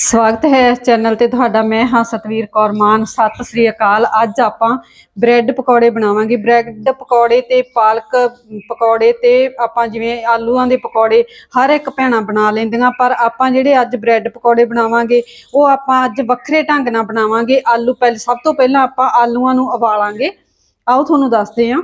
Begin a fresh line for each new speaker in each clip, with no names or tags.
ਸਵਾਗਤ ਹੈ ਇਸ ਚੈਨਲ ਤੇ ਤੁਹਾਡਾ ਮੈਂ ਹਾਂ ਸਤਵੀਰ ਕੌਰ ਮਾਨ। ਸਤਿ ਸ੍ਰੀ ਅਕਾਲ। ਅੱਜ ਆਪਾਂ ਬ੍ਰੈਡ ਪਕੌੜੇ ਬਣਾਵਾਂਗੇ। ਬ੍ਰੈਡ ਪਕੌੜੇ ਤੇ ਪਾਲਕ ਪਕੌੜੇ ਤੇ ਆਪਾਂ ਜਿਵੇਂ ਆਲੂਆਂ ਦੇ ਪਕੌੜੇ ਹਰ ਇੱਕ ਭੈਣਾਂ ਬਣਾ ਲੈਂਦੀਆਂ, ਪਰ ਆਪਾਂ ਜਿਹੜੇ ਅੱਜ ਬ੍ਰੈਡ ਪਕੌੜੇ ਬਣਾਵਾਂਗੇ, ਉਹ ਆਪਾਂ ਅੱਜ ਵੱਖਰੇ ਢੰਗ ਨਾਲ ਬਣਾਵਾਂਗੇ। ਆਲੂ ਪਹਿਲ, ਸਭ ਤੋਂ ਪਹਿਲਾਂ ਆਪਾਂ ਆਲੂਆਂ ਨੂੰ ਉਬਾਲਾਂਗੇ। ਆਓ ਤੁਹਾਨੂੰ ਦੱਸਦੇ ਹਾਂ।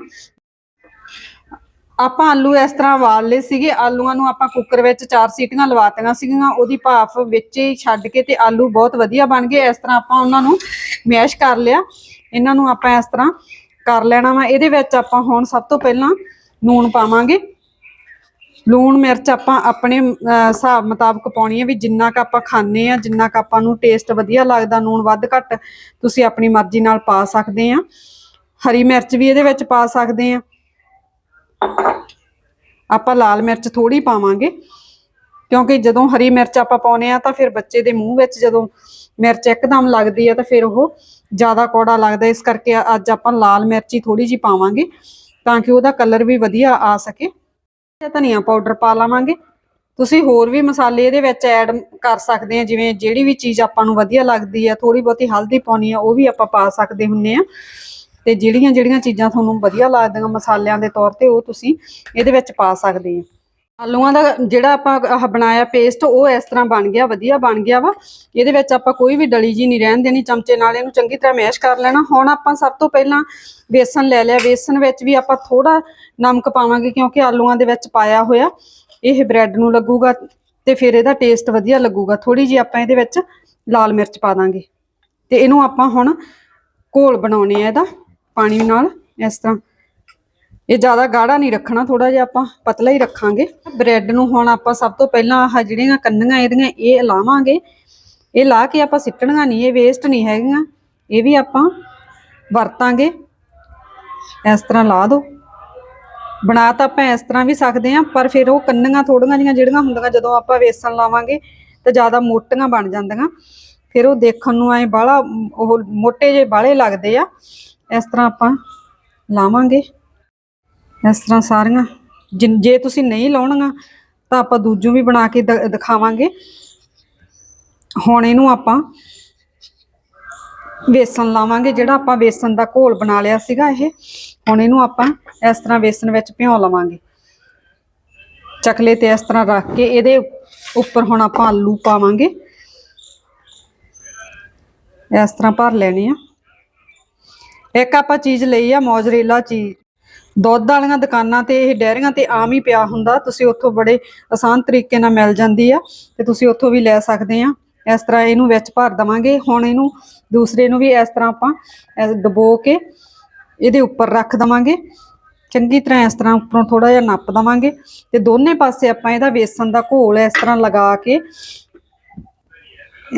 ਆਪਾਂ ਆਲੂ ਇਸ ਤਰ੍ਹਾਂ ਉਬਾਲ ਲਏ ਸੀਗੇ ਆਲੂਆਂ ਨੂੰ ਆਪਾਂ ਕੁੱਕਰ ਵਿੱਚ ਚਾਰ ਸੀਟੀਆਂ ਲਵਾਤੀਆਂ ਸੀਗੀਆਂ ਉਹਦੀ ਭਾਫ ਵਿੱਚ ਹੀ ਛੱਡ ਕੇ ਤੇ ਆਲੂ ਬਹੁਤ ਵਧੀਆ ਬਣ ਗਏ ਇਸ ਤਰ੍ਹਾਂ ਆਪਾਂ ਉਹਨਾਂ ਨੂੰ ਮੈਸ਼ ਕਰ ਲਿਆ। ਇਹਨਾਂ ਨੂੰ ਆਪਾਂ ਇਸ ਤਰ੍ਹਾਂ ਕਰ ਲੈਣਾ ਵਾ ਇਹਦੇ ਵਿੱਚ ਆਪਾਂ ਹੁਣ ਸਭ ਤੋਂ ਪਹਿਲਾਂ ਲੂਣ ਪਾਵਾਂਗੇ। ਲੂਣ ਮਿਰਚ ਆਪਾਂ ਆਪਣੇ ਅਹ, ਹਿਸਾਬ ਮੁਤਾਬਕ ਪਾਉਣੀ ਹੈ ਵੀ ਜਿੰਨਾ ਕ ਆਪਾਂ ਖਾਣੇ ਆ ਜਿੰਨਾ ਕ ਆਪਾਂ ਨੂੰ ਟੇਸਟ ਵਧੀਆ ਲੱਗਦਾ ਲੂਣ ਵੱਧ ਘੱਟ ਤੁਸੀਂ ਆਪਣੀ ਮਰਜ਼ੀ ਨਾਲ ਪਾ ਸਕਦੇ ਆ ਹਰੀ ਮਿਰਚ ਵੀ ਇਹਦੇ ਵਿੱਚ ਪਾ ਸਕਦੇ ਆ ਆਪਾਂ ਲਾਲ ਮਿਰਚ ਥੋੜੀ ਪਾਵਾਂਗੇ, ਕਿਉਂਕਿ ਜਦੋਂ ਹਰੀ ਮਿਰਚ ਆਪਾਂ ਪਾਉਨੇ ਆ ਤਾਂ ਫਿਰ ਬੱਚੇ ਦੇ ਮੂੰਹ ਵਿੱਚ ਜਦੋਂ ਮਿਰਚ ਇੱਕਦਮ ਲੱਗਦੀ ਆ ਤਾਂ ਫਿਰ ਉਹ ਜ਼ਿਆਦਾ ਕੌੜਾ ਲੱਗਦਾ ਇਸ ਕਰਕੇ ਅੱਜ ਆਪਾਂ ਲਾਲ ਮਿਰਚ ਹੀ ਥੋੜੀ ਜੀ ਪਾਵਾਂਗੇ ਤਾਂ ਕਿ ਉਹਦਾ ਕਲਰ ਵੀ ਵਧੀਆ ਆ ਸਕੇ। ਧਨੀਆ ਪਾਊਡਰ ਪਾ ਲਾਵਾਂਗੇ। ਤੁਸੀਂ ਹੋਰ ਵੀ ਮਸਾਲੇ ਇਹਦੇ ਵਿੱਚ ਐਡ ਕਰ ਸਕਦੇ ਆ ਜਿਵੇਂ ਜਿਹੜੀ ਵੀ ਚੀਜ਼ ਆਪਾਂ ਨੂੰ ਵਧੀਆ ਲੱਗਦੀ ਆ ਥੋੜੀ ਬਹੁਤੀ ਹਲਦੀ ਪਾਉਣੀ ਆ ਉਹ ਵੀ ਆਪਾਂ ਪਾ ਸਕਦੇ ਹੁੰਨੇ ਆ ਤੇ ਜਿਹੜੀਆਂ ਜਿਹੜੀਆਂ ਚੀਜ਼ਾਂ ਤੁਹਾਨੂੰ ਵਧੀਆ ਲੱਗਦੀਆਂ ਮਸਾਲਿਆਂ ਦੇ ਤੌਰ ਤੇ ਉਹ ਤੁਸੀਂ ਇਹਦੇ ਵਿੱਚ ਪਾ ਸਕਦੇ ਆ ਆਲੂਆਂ ਦਾ ਜਿਹੜਾ ਆਪਾਂ ਆਹ ਬਣਾਇਆ ਪੇਸਟ ਉਹ ਇਸ ਤਰ੍ਹਾਂ ਬਣ ਗਿਆ, ਵਧੀਆ ਬਣ ਗਿਆ ਵਾ। ਇਹਦੇ ਵਿੱਚ ਆਪਾਂ ਕੋਈ ਵੀ ਡਲੀ ਜੀ ਨਹੀਂ ਰਹਿਣ ਦੇਣੀ, ਚਮਚੇ ਨਾਲ ਇਹਨੂੰ ਚੰਗੀ ਤਰ੍ਹਾਂ ਮੈਸ਼ ਕਰ ਲੈਣਾ। ਹੁਣ ਆਪਾਂ ਸਭ ਤੋਂ ਪਹਿਲਾਂ ਬੇਸਨ ਲੈ ਲਿਆ। ਬੇਸਨ ਵਿੱਚ ਵੀ ਆਪਾਂ ਥੋੜਾ ਨਮਕ ਪਾਵਾਂਗੇ ਕਿਉਂਕਿ ਆਲੂਆਂ ਦੇ ਵਿੱਚ ਪਾਇਆ ਹੋਇਆ। ਇਹ ਬ੍ਰੈਡ ਨੂੰ ਲੱਗੂਗਾ ਤੇ ਫਿਰ ਇਹਦਾ ਟੇਸਟ ਵਧੀਆ ਲੱਗੂਗਾ। ਥੋੜੀ ਜੀ ਆਪਾਂ ਇਹਦੇ ਵਿੱਚ ਲਾਲ ਮਿਰਚ ਪਾ ਦਾਂਗੇ। ਤੇ ਇਹਨੂੰ ਆਪਾਂ ਹੁਣ ਘੋਲ ਬਣਾਉਣੇ ਆ ਇਹਦਾ। ਪਾਣੀ ਨਾਲ ਇਸ ਤਰ੍ਹਾਂ। ਇਹ ਜ਼ਿਆਦਾ ਗਾੜਾ ਨਹੀਂ ਰੱਖਣਾ ਥੋੜਾ ਜਿਹਾ ਆਪਾਂ ਪਤਲਾ ਹੀ ਰੱਖਾਂਗੇ। ਬ੍ਰੈਡ ਨੂੰ ਹੁਣ ਆਪਾਂ ਸਭ ਤੋਂ ਪਹਿਲਾਂ ਆਹ ਜਿਹੜੀਆਂ ਕੰਨੀਆਂ ਇਹਦੀਆਂ, ਇਹ ਲਾਵਾਂਗੇ। ਇਹ ਲਾ ਕੇ ਆਪਾਂ ਸਿੱਟਣੀਆਂ ਨਹੀਂ, ਇਹ ਵੇਸਟ ਨਹੀਂ ਹੈਗੀਆਂ। ਇਹ ਵੀ ਆਪਾਂ ਵਰਤਾਂਗੇ। ਇਸ ਤਰ੍ਹਾਂ ਲਾ ਦੋ। ਬਣਾ ਤਾਂ ਆਪਾਂ ਇਸ ਤਰ੍ਹਾਂ ਵੀ ਸਕਦੇ ਆ ਪਰ ਫਿਰ ਉਹ ਕੰਨੀਆਂ ਥੋੜੀਆਂ ਜੀਆਂ ਜਿਹੜੀਆਂ ਹੁੰਦੀਆਂ, ਜਦੋਂ ਆਪਾਂ ਵੇਸਣ ਲਾਵਾਂਗੇ, ਤਾਂ ਜ਼ਿਆਦਾ ਮੋਟੀਆਂ ਬਣ ਜਾਂਦੀਆਂ। ਫਿਰ ਉਹ ਦੇਖਣ ਨੂੰ ਐ ਬਾਹਲਾ, ਉਹ ਮੋਟੇ ਜੇ ਬਾਹਲੇ ਲੱਗਦੇ ਆ। ਇਸ ਤਰ੍ਹਾਂ ਆਪਾਂ ਲਾਵਾਂਗੇ। ਇਸ ਤਰ੍ਹਾਂ ਸਾਰੀਆਂ। ਜੇ ਤੁਸੀਂ ਨਹੀਂ ਲਾਉਣੀਆਂ, ਤਾਂ ਆਪਾਂ ਦੂਜੂ ਵੀ ਬਣਾ ਕੇ ਦ- ਦਿਖਾਵਾਂਗੇ। ਹੁਣ ਇਹਨੂੰ ਆਪਾਂ ਵੇਸਣ ਲਾਵਾਂਗੇ, ਜਿਹੜਾ ਆਪਾਂ ਵੇਸਣ ਦਾ ਘੋਲ ਬਣਾ ਲਿਆ ਸੀਗਾ ਇਹ। ਹੁਣ ਇਹਨੂੰ ਆਪਾਂ ਇਸ ਤਰ੍ਹਾਂ ਵੇਸਣ ਵਿੱਚ ਭਿਉਂ ਲਵਾਂਗੇ। ਚਕਲੇ ਤੇ ਇਸ ਤਰ੍ਹਾਂ ਰੱਖ ਕੇ ਇਹਦੇ ਉੱਪਰ ਹੁਣ ਆਪਾਂ ਆਲੂ ਪਾਵਾਂਗੇ। ਇਸ ਤਰ੍ਹਾਂ ਭਰ ਲੈਣੇ ਆ। ਇੱਕ ਆਪਾਂ ਚੀਜ਼ ਲਈ ਆ, ਮੋਜ਼ਰੇਲਾ ਚੀਜ਼। ਦੁੱਧ ਵਾਲੀਆਂ ਦੁਕਾਨਾਂ ਤੇ, ਇਹ ਡੈਰੀਆਂ ਤੇ ਆਮ ਹੀ ਪਿਆ ਹੁੰਦਾ। ਤੁਸੀਂ ਉੱਥੋਂ ਬੜੇ ਆਸਾਨ ਤਰੀਕੇ ਨਾਲ ਮਿਲ ਜਾਂਦੀ ਆ ਤੇ ਤੁਸੀਂ ਉੱਥੋਂ ਵੀ ਲੈ ਸਕਦੇ ਆ। ਇਸ ਤਰ੍ਹਾਂ ਇਹਨੂੰ ਵਿੱਚ ਭਰ ਦਵਾਂਗੇ। ਹੁਣ ਇਹਨੂੰ ਦੂਸਰੇ ਨੂੰ ਵੀ ਇਸ ਤਰ੍ਹਾਂ ਆਪਾਂ ਡਬੋ ਕੇ ਇਹਦੇ ਉੱਪਰ ਰੱਖ ਦਵਾਂਗੇ। ਚੰਗੀ ਤਰ੍ਹਾਂ ਇਸ ਤਰ੍ਹਾਂ ਉੱਪਰੋਂ ਥੋੜਾ ਜਿਹਾ ਨੱਪ ਦਵਾਂਗੇ ਤੇ ਦੋਨੇ ਪਾਸੇ ਆਪਾਂ ਇਹਦਾ ਵੇਸਣ ਦਾ ਘੋਲ ਇਸ ਤਰ੍ਹਾਂ ਲਗਾ ਕੇ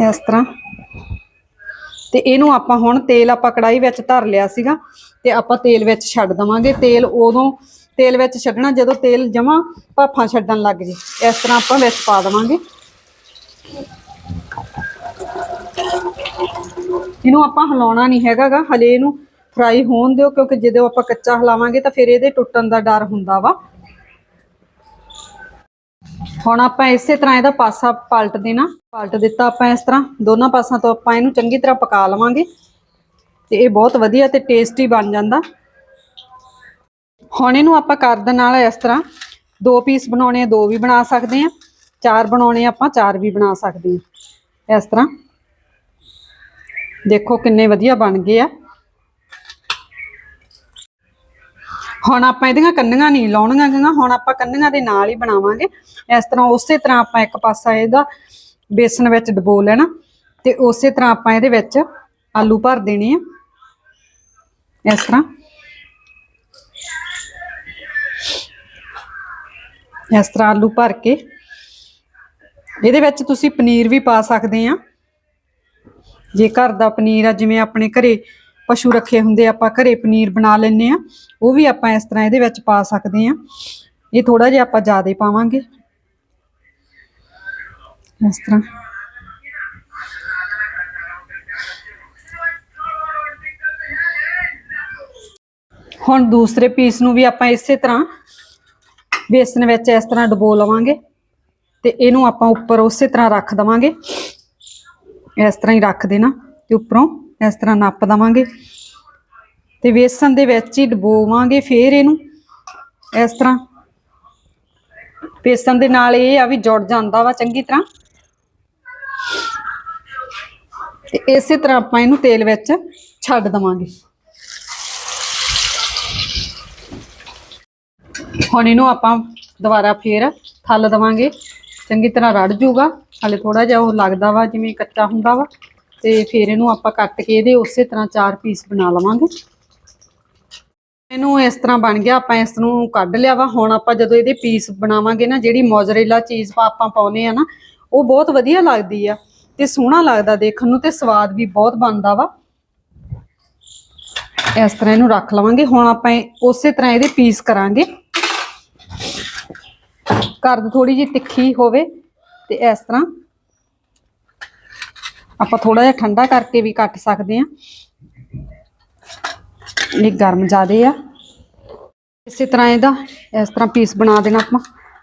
ਇਸ ਤਰ੍ਹਾਂ ਤੇ ਇਹਨੂੰ ਆਪਾਂ ਹੁਣ ਤੇਲ ਆਪਾਂ ਕੜਾਈ ਵਿੱਚ ਧਰ ਲਿਆ ਸੀਗਾ ਤੇ ਆਪਾਂ ਤੇਲ ਵਿੱਚ ਛੱਡ ਦਵਾਂਗੇ। ਤੇਲ ਉਦੋਂ ਤੇਲ ਵਿੱਚ ਛੱਡਣਾ, ਜਦੋਂ ਤੇਲ ਜਮਾ ਭਾਫਾਂ ਛੱਡਣ ਲੱਗ ਜੇ, ਇਸ ਤਰ੍ਹਾਂ ਆਪਾਂ ਵਿੱਚ ਪਾ ਦਵਾਂਗੇ। ਇਹਨੂੰ ਆਪਾਂ ਹਿਲਾਉਣਾ ਨਹੀਂ ਹੈਗਾਗਾ, ਹਲੇ ਇਹਨੂੰ ਫਰਾਈ ਹੋਣ ਦਿਓ, ਕਿਉਂਕਿ ਜਦੋਂ ਆਪਾਂ ਕੱਚਾ ਹਿਲਾਵਾਂਗੇ ਤਾਂ ਫਿਰ ਇਹਦੇ ਟੁੱਟਣ ਦਾ ਡਰ ਹੁੰਦਾ ਵਾ। ਹੁਣ ਆਪਾਂ ਇਸੇ ਤਰ੍ਹਾਂ ਇਹਦਾ ਪਾਸਾ ਪਲਟ ਦੇਣਾ, ਪਲਟ ਦਿੱਤਾ ਆਪਾਂ ਇਸ ਤਰ੍ਹਾਂ, ਦੋਨਾਂ ਪਾਸਾਂ ਤੋਂ ਆਪਾਂ ਇਹਨੂੰ ਚੰਗੀ ਤਰ੍ਹਾਂ ਪਕਾ ਲਵਾਂਗੇ। ਤੇ ਇਹ ਬਹੁਤ ਵਧੀਆ ਤੇ ਟੇਸਟੀ ਬਣ ਜਾਂਦਾ। ਹੁਣ ਇਹਨੂੰ ਆਪਾਂ ਕਰ ਦੇ ਨਾਲ ਇਸ ਤਰ੍ਹਾਂ ਦੋ ਪੀਸ ਬਣਾਉਣੇ ਆ, ਦੋ ਵੀ ਬਣਾ ਸਕਦੇ ਆ। ਚਾਰ ਬਣਾਉਣੇ ਆ ਆਪਾਂ, ਚਾਰ ਵੀ ਬਣਾ ਸਕਦੇ ਆ। ਇਸ ਤਰ੍ਹਾਂ। ਦੇਖੋ ਕਿੰਨੇ ਵਧੀਆ ਬਣ ਗਏ ਆ। ਹੁਣ ਆਪਾਂ ਇਹਦੀਆਂ ਕੰਨੀਆਂ ਨਹੀਂ ਲਾਉਣੀਆਂ ਗੀਆਂ, ਹੁਣ ਆਪਾਂ ਕੰਨੀਆਂ ਦੇ ਨਾਲ ਹੀ ਬਣਾਵਾਂਗੇ। ਇਸ ਤਰ੍ਹਾਂ ਉਸੇ ਤਰ੍ਹਾਂ ਆਪਾਂ ਇੱਕ ਪਾਸਾ ਇਹਦਾ ਬੇਸਨ ਵਿੱਚ ਡਬੋ ਲੈਣਾ ਤੇ ਉਸੇ ਤਰ੍ਹਾਂ ਆਪਾਂ ਇਹਦੇ ਵਿੱਚ ਆਲੂ ਭਰ ਦੇਣੇ ਆ। ਇਸ ਤਰ੍ਹਾਂ। ਇਸ ਤਰ੍ਹਾਂ ਆਲੂ ਭਰ ਕੇ। ਇਹਦੇ ਵਿੱਚ ਤੁਸੀਂ ਪਨੀਰ ਵੀ ਪਾ ਸਕਦੇ ਆ। ਜੇ ਘਰ ਦਾ ਪਨੀਰ ਆ, ਜਿਵੇਂ ਆਪਣੇ ਘਰੇ ਪਸ਼ੂ ਰੱਖੇ ਹੁੰਦੇ ਆਪਾਂ ਘਰੇ ਪਨੀਰ ਬਣਾ ਲੈਂਦੇ ਆ। ਉਹ ਵੀ ਆਪਾਂ ਇਸ ਤਰ੍ਹਾਂ ਇਹਦੇ ਵਿੱਚ ਪਾ ਸਕਦੇ ਆ। ਇਹ ਥੋੜਾ ਜਿਹਾ ਆਪਾਂ ਜ਼ਿਆਦਾ ਪਾਵਾਂਗੇ। ਇਸ ਤਰ੍ਹਾਂ ਹੁਣ ਦੂਸਰੇ ਪੀਸ ਨੂੰ ਵੀ ਆਪਾਂ ਇਸੇ ਤਰ੍ਹਾਂ ਬੇਸਨ ਵਿੱਚ ਇਸ ਤਰ੍ਹਾਂ ਡਬੋ ਲਵਾਂਗੇ ਤੇ ਇਹਨੂੰ ਆਪਾਂ ਉੱਪਰ ਉਸੇ ਤਰ੍ਹਾਂ ਰੱਖ ਦਵਾਂਗੇ। ਇਸ ਤਰ੍ਹਾਂ ਹੀ ਰੱਖ ਦੇਣਾ ਤੇ ਉੱਪਰੋਂ ਇਸ ਤਰ੍ਹਾਂ ਨੱਪ ਦਵਾਂਗੇ। ਤੇ ਵੇਸਣ ਦੇ ਵਿੱਚ ਹੀ ਡਬੋਵਾਂਗੇ ਫੇਰ ਇਹਨੂੰ। ਇਸ ਤਰ੍ਹਾਂ ਵੇਸਣ ਦੇ ਨਾਲ ਇਹ ਆ ਵੀ ਜੁੜ ਜਾਂਦਾ ਵਾ ਚੰਗੀ ਤਰ੍ਹਾਂ। ਤੇ ਇਸੇ ਤਰ੍ਹਾਂ ਆਪਾਂ ਇਹਨੂੰ ਤੇਲ ਵਿੱਚ ਛੱਡ ਦਵਾਂਗੇ। ਹੁਣ ਇਹਨੂੰ ਆਪਾਂ ਦੁਬਾਰਾ ਫੇਰ ਥੱਲ ਦਵਾਂਗੇ। ਚੰਗੀ ਤਰ੍ਹਾਂ ਰੜ ਜੂਗਾ। ਹਾਲੇ ਥੋੜਾ ਜਿਹਾ ਉਹ ਲੱਗਦਾ ਵਾ, ਜਿਵੇਂ ਕੱਚਾ ਹੁੰਦਾ ਵਾ। ਤੇ ਫਿਰ ਇਹਨੂੰ ਆਪਾਂ ਕੱਟ ਕੇ ਇਹਦੇ ਉਸੇ ਤਰ੍ਹਾਂ ਚਾਰ ਪੀਸ ਬਣਾ ਲਵਾਂਗੇ। ਇਹਨੂੰ ਇਸ ਤਰ੍ਹਾਂ ਬਣ ਗਿਆ, ਆਪਾਂ ਇਸ ਨੂੰ ਕੱਢ ਲਿਆ ਵਾ। ਹੁਣ ਆਪਾਂ ਜਦੋਂ ਇਹਦੇ ਪੀਸ ਬਣਾਵਾਂਗੇ ਨਾ, ਜਿਹੜੀ ਮੋਜ਼ਰੇਲਾ ਚੀਜ਼ ਆਪਾਂ ਪਾਉਨੇ ਆ ਨਾ, ਉਹ ਬਹੁਤ ਵਧੀਆ ਲੱਗਦੀ ਆ। ਤੇ ਸੋਹਣਾ ਲੱਗਦਾ ਦੇਖਣ ਨੂੰ ਤੇ ਸਵਾਦ ਵੀ ਬਹੁਤ ਬਣਦਾ ਵਾ। ਇਸ ਤਰ੍ਹਾਂ ਇਹਨੂੰ ਰੱਖ ਲਵਾਂਗੇ। ਹੁਣ ਆਪਾਂ ਉਸੇ ਤਰ੍ਹਾਂ ਇਹਦੇ ਪੀਸ ਕਰਾਂਗੇ। ਕਰਦ ਥੋੜੀ ਜਿਹੀ ਤਿੱਖੀ ਹੋਵੇ ਤੇ ਇਸ ਤਰ੍ਹਾਂ ਆਪਾਂ ਥੋੜਾ ਜਿਹਾ ਠੰਡਾ ਕਰਕੇ ਵੀ ਕੱਟ ਸਕਦੇ ਆ ਇਹ ਗਰਮ ਜ਼ਿਆਦੇ ਆ। ਇਸੇ ਤਰ੍ਹਾਂ ਇਹਦਾ ਇਸ ਤਰ੍ਹਾਂ ਪੀਸ ਬਣਾ ਦੇਣਾ ਆਪਾਂ।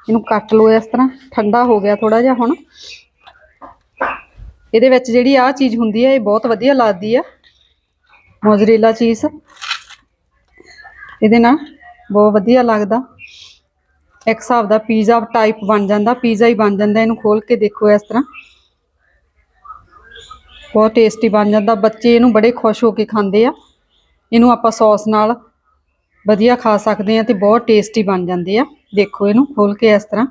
ਇਹਨੂੰ ਕੱਟ ਲਓ ਇਸ ਤਰ੍ਹਾਂ। ਠੰਡਾ ਹੋ ਗਿਆ ਥੋੜਾ ਜਿਹਾ ਹੁਣ। ਇਹਦੇ ਵਿੱਚ ਜਿਹੜੀ ਆ ਚੀਜ਼ ਹੁੰਦੀ ਹੈ ਇਹ ਬਹੁਤ ਵਧੀਆ ਲੱਗਦੀ ਆ। ਮੋਜ਼ਰੇਲਾ ਚੀਜ਼। ਇਹਦੇ ਨਾਲ ਬਹੁਤ ਵਧੀਆ ਲੱਗਦਾ। ਇੱਕ ਹਿਸਾਬ ਦਾ ਪੀਜ਼ਾ ਟਾਈਪ ਬਣ ਜਾਂਦਾ, ਪੀਜ਼ਾ ਹੀ ਬਣ ਜਾਂਦਾ, ਇਹਨੂੰ ਖੋਲ ਕੇ ਦੇਖੋ ਇਸ ਤਰ੍ਹਾਂ। ਬਹੁਤ ਟੇਸਟੀ ਬਣ ਜਾਂਦਾ। ਬੱਚੇ ਇਹਨੂੰ ਬੜੇ ਖੁਸ਼ ਹੋ ਕੇ ਖਾਂਦੇ ਆ। ਇਹਨੂੰ ਆਪਾਂ ਸੌਸ ਨਾਲ ਵਧੀਆ ਖਾ ਸਕਦੇ ਆ ਤੇ ਬਹੁਤ ਟੇਸਟੀ ਬਣ ਜਾਂਦੇ ਆ। ਦੇਖੋ ਇਹਨੂੰ ਖੋਲ ਕੇ ਇਸ ਤਰ੍ਹਾਂ।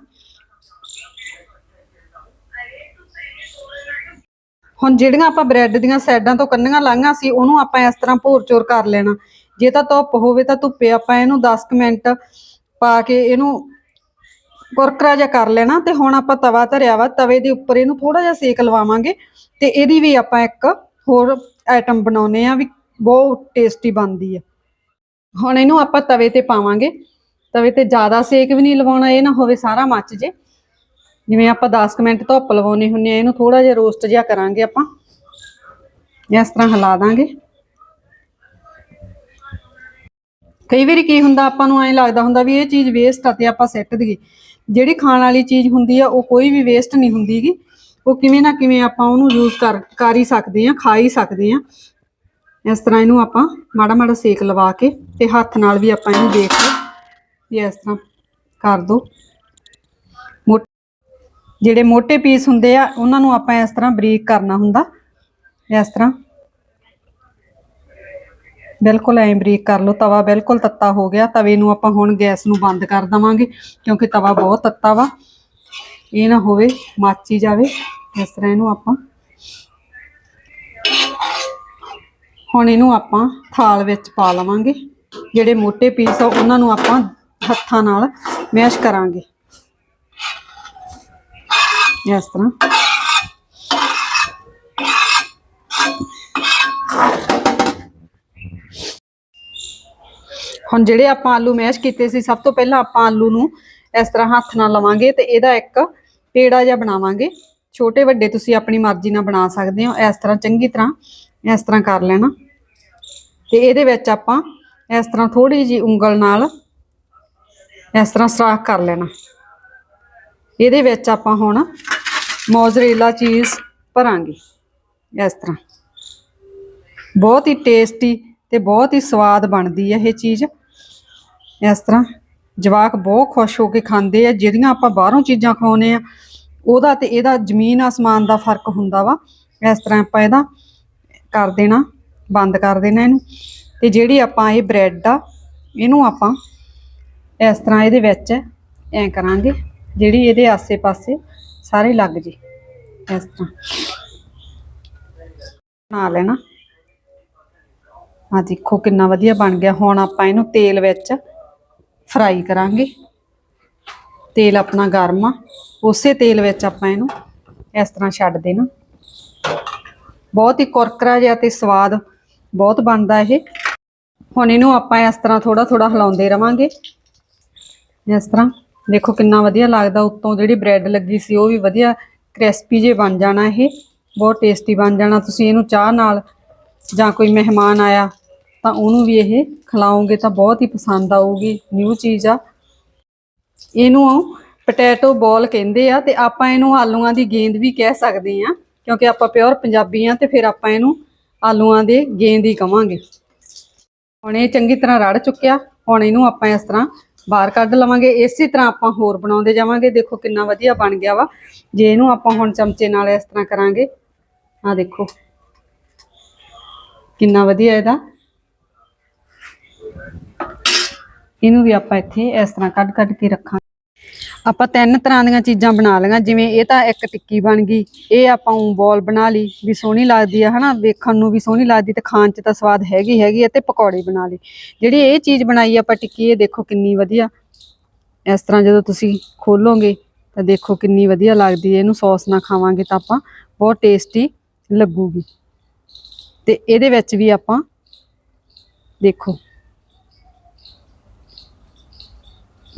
ਹੁਣ ਜਿਹੜੀਆਂ ਆਪਾਂ ਬ੍ਰੈਡ ਦੀਆਂ ਸਾਈਡਾਂ ਤੋਂ ਕੰਨੀਆਂ ਲਾਂਘਾਂ ਸੀ, ਉਹਨੂੰ ਆਪਾਂ ਇਸ ਤਰ੍ਹਾਂ ਭੋਰ-ਚੋਰ ਕਰ ਲੈਣਾ। ਜੇ ਤਾਂ ਧੁੱਪ ਹੋਵੇ ਤਾਂ ਧੁੱਪੇ ਆਪਾਂ ਇਹਨੂੰ 10 ਕੁ ਮਿੰਟ ਪਾ ਕੇ ਇਹਨੂੰ ਕੁਰਕਰਾ ਜਿਹਾ ਕਰ ਲੈਣਾ ਤੇ ਹੁਣ ਆਪਾਂ ਤਵਾ ਧਰਿਆ ਵਾ, ਤਵੇ ਦੇ ਉੱਪਰ ਇਹਨੂੰ ਥੋੜਾ ਜਿਹਾ ਸੇਕ ਲਵਾਵਾਂਗੇ ਤੇ ਇਹਦੀ ਵੀ ਆਪਾਂ ਇੱਕ ਹੋਰ ਆਈਟਮ ਬਣਾਉਨੇ ਆ ਵੀ ਬਹੁਤ ਟੇਸਟੀ ਬਣਦੀ ਹੈ ਹੁਣ ਇਹਨੂੰ ਆਪਾਂ ਤਵੇ ਤੇ ਪਾਵਾਂਗੇ। ਤਵੇ ਤੇ ਜ਼ਿਆਦਾ ਸੇਕ ਵੀ ਨਹੀਂ ਲਵਾਉਣਾ, ਇਹ ਨਾ ਹੋਵੇ ਸਾਰਾ ਮੱਚ ਜੇ। ਜਿਵੇਂ ਆਪਾਂ 10 ਕੁ ਮਿੰਟ ਧੁੱਪ ਲਵਾਉਨੇ ਹੁੰਨੇ ਆ ਇਹਨੂੰ ਥੋੜਾ ਜਿਹਾ ਰੋਸਟ ਜਿਹਾ ਕਰਾਂਗੇ ਆਪਾਂ। ਇਸ ਤਰ੍ਹਾਂ ਹਿਲਾ ਦਾਂਗੇ। ਕਈ ਵਾਰੀ ਕੀ ਹੁੰਦਾ, ਆਪਾਂ ਨੂੰ ਐਂ ਲੱਗਦਾ ਹੁੰਦਾ ਵੀ ਇਹ ਚੀਜ਼ ਵੇਸਟ ਆ ਤੇ ਆਪਾਂ ਸਿੱਟ ਦਈਏ। ਜਿਹੜੀ ਖਾਣ ਵਾਲੀ ਚੀਜ਼ ਹੁੰਦੀ ਆ, ਉਹ ਕੋਈ ਵੀ ਵੇਸਟ ਨਹੀਂ ਹੁੰਦੀਗੀ ਉਹ ਕਿਵੇਂ ਨਾ ਕਿਵੇਂ ਆਪਾਂ ਉਹਨੂੰ ਯੂਜ਼ ਕਰ ਕਰ ਹੀ ਸਕਦੇ ਆ ਖਾ ਹੀ ਸਕਦੇ ਆ ਇਸ ਤਰ੍ਹਾਂ ਇਹਨੂੰ ਆਪਾਂ ਮਾੜਾ ਮਾੜਾ ਸੇਕ ਲਵਾ ਕੇ ਤੇ ਹੱਥ ਨਾਲ ਵੀ ਆਪਾਂ ਇਹਨੂੰ ਦੇਖ ਕੇ ਇਸ ਤਰ੍ਹਾਂ ਕਰ ਦੋ। ਜਿਹੜੇ ਮੋٹے ਪੀਸ ਹੁੰਦੇ ਆ, ਉਹਨਾਂ ਨੂੰ ਆਪਾਂ ਇਸ ਤਰ੍ਹਾਂ ਬਰੀਕ ਕਰਨਾ ਹੁੰਦਾ। ਇਸ ਤਰ੍ਹਾਂ। ਬਿਲਕੁਲ ਐਂ ਬਰੀਕ ਕਰ ਲਓ। ਤਵਾ ਬਿਲਕੁਲ ਤੱਤਾ ਹੋ ਗਿਆ। ਤਵੇ ਨੂੰ ਆਪਾਂ ਹੁਣ ਗੈਸ ਨੂੰ ਬੰਦ ਕਰ ਦਵਾਂਗੇ, ਕਿਉਂਕਿ ਤਵਾ ਬਹੁਤ ਤੱਤਾ ਵਾ। ਇਹ ਨਾ ਹੋਵੇ, ਮਾਚੀ ਜਾਵੇ। ਇਸ ਤਰ੍ਹਾਂ ਇਹਨੂੰ ਆਪਾਂ ਹੁਣ ਇਹਨੂੰ ਆਪਾਂ ਥਾਲ ਵਿੱਚ ਪਾ ਲਵਾਂਗੇ। ਜਿਹੜੇ ਮੋٹے ਪੀਸ ਆ, ਉਹਨਾਂ ਨੂੰ ਆਪਾਂ ਹੱਥਾਂ ਨਾਲ ਮੈਸ਼ ਕਰਾਂਗੇ। ਇਸ ਤਰ੍ਹਾਂ ਹੁਣ ਜਿਹੜੇ ਆਪਾਂ ਆਲੂ ਮੈਸ਼ ਕੀਤੇ ਸੀ, ਸਭ ਤੋਂ ਪਹਿਲਾਂ ਆਪਾਂ ਆਲੂ ਨੂੰ ਇਸ ਤਰ੍ਹਾਂ ਹੱਥ ਨਾਲ ਲਵਾਂਗੇ ਤੇ ਇਹਦਾ ਇੱਕ ਪੇੜਾ ਜਿਹਾ ਬਣਾਵਾਂਗੇ। ਛੋਟੇ ਵੱਡੇ ਤੁਸੀਂ ਆਪਣੀ ਮਰਜ਼ੀ ਨਾਲ ਬਣਾ ਸਕਦੇ ਹੋ, ਇਸ ਤਰ੍ਹਾਂ ਚੰਗੀ ਤਰ੍ਹਾਂ, ਇਸ ਤਰ੍ਹਾਂ ਕਰ ਲੈਣਾ। ਤੇ ਇਹਦੇ ਵਿੱਚ ਆਪਾਂ ਇਸ ਤਰ੍ਹਾਂ ਥੋੜੀ ਜੀ ਉਂਗਲ ਨਾਲ ਇਸ ਤਰ੍ਹਾਂ ਸਰਾਖ ਕਰ ਲੈਣਾ। ਇਹਦੇ ਵਿੱਚ ਆਪਾਂ ਹੁਣ ਮੋਜ਼ਰੇਲਾ ਚੀਜ਼ ਭਰਾਂਗੇ, ਇਸ ਤਰ੍ਹਾਂ। ਬਹੁਤ ਹੀ ਟੇਸਟੀ ਤੇ ਬਹੁਤ ਹੀ ਸਵਾਦ ਬਣਦੀ ਹੈ ਇਹ ਚੀਜ਼। ਇਸ ਤਰ੍ਹਾਂ ਜਵਾਕ ਬਹੁਤ ਖੁਸ਼ ਹੋ ਕੇ ਖਾਂਦੇ ਆ, ਜਿਹੜੀਆਂ ਆਪਾਂ ਬਾਹਰੋਂ ਚੀਜ਼ਾਂ ਖਾਉਨੇ ਆ, ਉਹਦਾ ਤੇ ਇਹਦਾ ਜ਼ਮੀਨ ਆਸਮਾਨ ਦਾ ਫ਼ਰਕ ਹੁੰਦਾ ਵਾ। ਇਸ ਤਰ੍ਹਾਂ ਆਪਾਂ ਇਹਦਾ ਕਰ ਦੇਣਾ, ਬੰਦ ਕਰ ਦੇਣਾ ਇਹਨੂੰ। ਤੇ ਜਿਹੜੀ ਆਪਾਂ ਇਹ ਬ੍ਰੈਡ ਆ, ਇਹਨੂੰ ਆਪਾਂ ਇਸ ਤਰ੍ਹਾਂ ਇਹਦੇ ਵਿੱਚ ਐ ਕਰਾਂਗੇ, ਜਿਹੜੀ ਇਹਦੇ ਆਸੇ-ਪਾਸੇ ਸਾਰੇ ਲੱਗ ਜੇ, ਇਸ ਤਰ੍ਹਾਂ। ਬਣਾ ਲੈਣਾ। ਆ ਦੇਖੋ ਕਿੰਨਾ ਵਧੀਆ ਬਣ ਗਿਆ। ਹੁਣ ਆਪਾਂ ਇਹਨੂੰ ਤੇਲ ਵਿੱਚ ਫਰਾਈ ਕਰਾਂਗੇ। ਤੇਲ ਆਪਣਾ ਗਰਮ ਆ। ਉਸੇ ਤੇਲ ਵਿੱਚ ਆਪਾਂ ਇਹਨੂੰ ਇਸ ਤਰ੍ਹਾਂ ਛੱਡ ਦੇਣਾ। ਬਹੁਤ ਹੀ ਕੁਰਕਰਾ ਜਿਹਾ ਤੇ ਸਵਾਦ ਬਹੁਤ ਬਣਦਾ ਇਹ। ਹੁਣ ਇਹਨੂੰ ਆਪਾਂ ਇਸ ਤਰ੍ਹਾਂ ਥੋੜਾ ਥੋੜਾ ਹਿਲਾਉਂਦੇ ਰਵਾਂਗੇ। ਇਸ ਤਰ੍ਹਾਂ। ਦੇਖੋ ਕਿੰਨਾ ਵਧੀਆ ਲੱਗਦਾ, ਉੱਤੋਂ ਜਿਹੜੀ ਬ੍ਰੈਡ ਲੱਗੀ ਸੀ ਉਹ ਵੀ ਵਧੀਆ ਕ੍ਰਿਸਪੀ ਜੇ ਬਣ ਜਾਣਾ ਇਹ, ਬਹੁਤ ਟੇਸਟੀ ਬਣ ਜਾਣਾ। ਤੁਸੀਂ ਇਹਨੂੰ ਚਾਹ ਨਾਲ ਜਾਂ ਕੋਈ ਮਹਿਮਾਨ ਆਇਆ ਤਾਂ ਉਹਨੂੰ ਵੀ ਇਹ ਖਿਲਾਓਗੇ ਤਾਂ ਬਹੁਤ ਹੀ ਪਸੰਦ ਆਊਗੀ ਨਿਊ ਚੀਜ਼ ਆ। ਇਹਨੂੰ ਪੋਟੈਟੋ ਬੋਲ ਕਹਿੰਦੇ ਆ ਤੇ ਆਪਾਂ ਇਹਨੂੰ ਆਲੂਆਂ ਦੀ ਗੇਂਦ ਵੀ ਕਹਿ ਸਕਦੇ ਆ ਕਿਉਂਕਿ ਆਪਾਂ ਪਿਓਰ ਪੰਜਾਬੀ ਆ ਤੇ ਫਿਰ ਆਪਾਂ ਇਹਨੂੰ ਆਲੂਆਂ ਦੇ ਗੇਂਦ ਹੀ ਕਵਾਂਗੇ। ਹੁਣ ਇਹ ਚੰਗੀ ਤਰ੍ਹਾਂ ਰੜ ਚੁੱਕਿਆ, ਹੁਣ ਇਹਨੂੰ ਆਪਾਂ ਇਸ ਤਰ੍ਹਾਂ ਬਾਹਰ ਕੱਢ ਲਵਾਂਗੇ। ਇਸੇ ਤਰ੍ਹਾਂ ਆਪਾਂ ਹੋਰ ਬਣਾਉਂਦੇ ਜਾਵਾਂਗੇ। ਦੇਖੋ ਕਿੰਨਾ ਵਧੀਆ ਬਣ ਗਿਆ ਵਾ। ਜੇ ਇਹਨੂੰ ਆਪਾਂ ਹੁਣ ਚਮਚੇ ਨਾਲ ਇਸ ਤਰ੍ਹਾਂ ਕਰਾਂਗੇ ਆ ਦੇਖੋ। ਕਿੰਨਾ ਵਧੀਆ ਇਹਦਾ। ਇਹਨੂੰ ਵੀ ਆਪਾਂ ਇੱਥੇ ਇਸ ਤਰ੍ਹਾਂ ਕੱਢ ਕੱਢ ਕੇ ਰੱਖਾਂਗੇ। ਆਪਾਂ ਤਿੰਨ ਤਰ੍ਹਾਂ ਦੀਆਂ ਚੀਜ਼ਾਂ ਬਣਾ ਲਈਆਂ, ਜਿਵੇਂ ਇਹ ਤਾਂ ਇੱਕ ਟਿੱਕੀ ਬਣ ਗਈ, ਇਹ ਆਪਾਂ ਉਂ ਬੋਲ ਬਣਾ ਲਈ ਵੀ ਸੋਹਣੀ ਲੱਗਦੀ ਆ, ਹਨਾ, ਵੇਖਣ ਨੂੰ ਵੀ ਸੋਹਣੀ ਲੱਗਦੀ ਤੇ ਖਾਣ 'ਚ ਤਾਂ ਸਵਾਦ ਹੈਗੀ ਹੈਗੀ ਆ ਤੇ ਪਕੌੜੇ ਬਣਾ ਲਈ ਜਿਹੜੀ ਇਹ ਚੀਜ਼ ਬਣਾਈ ਆਪਾਂ ਟਿੱਕੀ, ਇਹ ਦੇਖੋ ਕਿੰਨੀ ਵਧੀਆ। ਇਸ ਤਰ੍ਹਾਂ ਜਦੋਂ ਤੁਸੀਂ ਖੋਲੋਗੇ ਤਾਂ ਦੇਖੋ ਕਿੰਨੀ ਵਧੀਆ ਲੱਗਦੀ ਹੈ ਇਹਨੂੰ ਸੌਸ ਨਾਲ ਖਾਵਾਂਗੇ ਤਾਂ ਆਪਾਂ, ਬਹੁਤ ਟੇਸਟੀ ਲੱਗੂਗੀ। ਤੇ ਇਹਦੇ ਵਿੱਚ ਵੀ ਆਪਾਂ ਦੇਖੋ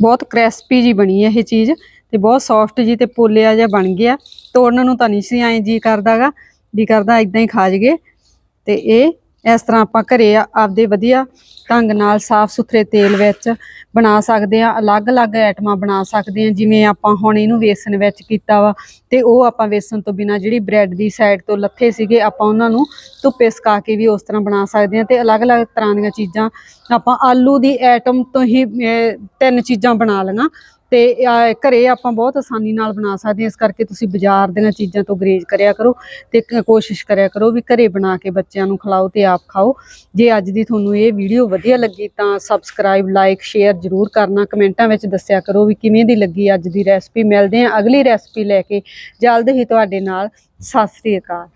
ਬਹੁਤ ਕ੍ਰਿਸਪੀ ਜੀ ਬਣੀ ਹੈ ਇਹ ਚੀਜ਼ ਤੇ ਬਹੁਤ ਸੌਫਟ ਜੀ ਤੇ ਪੋਲਿਆ ਜਿਹਾ ਬਣ ਗਿਆ। ਤੋੜਨ ਨੂੰ ਤਾਂ ਨਹੀਂ ਸੀ ਐਂ ਜੀ ਕਰਦਾਗਾ, ਵੀ ਕਰਦਾ ਇਦਾਂ ਹੀ ਖਾ ਜਗੇ। ਤੇ ਇਹ ਇਸ ਤਰ੍ਹਾਂ ਆਪਾਂ ਘਰੇ ਆਪਦੇ ਵਧੀਆ ਢੰਗ ਨਾਲ ਸਾਫ਼ ਸੁਥਰੇ ਤੇਲ ਵਿੱਚ ਬਣਾ ਸਕਦੇ ਆ ਅਲੱਗ-ਅਲੱਗ ਆਈਟਮਾਂ ਬਣਾ ਸਕਦੇ ਆ ਜਿਵੇਂ ਆਪਾਂ ਹੁਣ ਇਹਨੂੰ ਵੇਸਣ ਵਿੱਚ ਕੀਤਾ ਵਾ ਤੇ ਉਹ ਆਪਾਂ ਵੇਸਣ ਤੋਂ ਬਿਨਾ ਜਿਹੜੀ ਬ੍ਰੈਡ ਦੀ ਸਾਈਡ ਤੋਂ ਲੱਥੇ ਸੀਗੇ, ਆਪਾਂ ਉਹਨਾਂ ਨੂੰ ਧੁੱਪੇ ਸੁਕਾ ਕੇ ਵੀ ਉਸ ਤਰ੍ਹਾਂ ਬਣਾ ਸਕਦੇ ਆ ਤੇ ਅਲੱਗ-ਅਲੱਗ ਤਰ੍ਹਾਂ ਦੀਆਂ ਚੀਜ਼ਾਂ ਆਪਾਂ ਆਲੂ ਦੀ ਆਈਟਮ ਤੋਂ ਹੀ ਤਿੰਨ ਚੀਜ਼ਾਂ ਬਣਾ ਲਈਆਂ ਤੇ ਅਹ, ਘਰੇ ਆਪਾਂ ਬਹੁਤ ਆਸਾਨੀ ਨਾਲ ਬਣਾ ਸਕਦੇ ਹਾਂ। ਇਸ ਕਰਕੇ ਤੁਸੀਂ ਬਾਜ਼ਾਰ ਦੀਆਂ ਚੀਜ਼ਾਂ ਤੋਂ ਗਰੇਜ ਕਰਿਆ ਕਰੋ ਤੇ ਕ- ਕੋਸ਼ਿਸ਼ ਕਰਿਆ ਕਰੋ ਵੀ ਘਰੇ ਬਣਾ ਕੇ ਬੱਚਿਆਂ ਨੂੰ ਖਿਲਾਓ ਤੇ ਆਪ ਖਾਓ। ਜੇ ਅੱਜ ਦੀ ਤੁਹਾਨੂੰ ਇਹ ਵੀਡੀਓ ਵਧੀਆ ਲੱਗੀ ਤਾਂ ਸਬਸਕ੍ਰਾਈਬ ਲਾਈਕ ਸ਼ੇਅਰ ਜ਼ਰੂਰ ਕਰਨਾ। ਕਮੈਂਟਾਂ ਵਿੱਚ ਦੱਸਿਆ ਕਰੋ ਵੀ ਕਿਵੇਂ ਦੀ ਲੱਗੀ ਅੱਜ ਦੀ ਰੈਸਪੀ ਮਿਲਦੇ ਹਾਂ ਅਗਲੀ ਰੈਸਪੀ ਲੈ ਕੇ। ਜਲਦ ਹੀ ਤੁਹਾਡੇ ਨਾਲ। ਸਤਿ ਸ੍ਰੀ ਅਕਾਲ।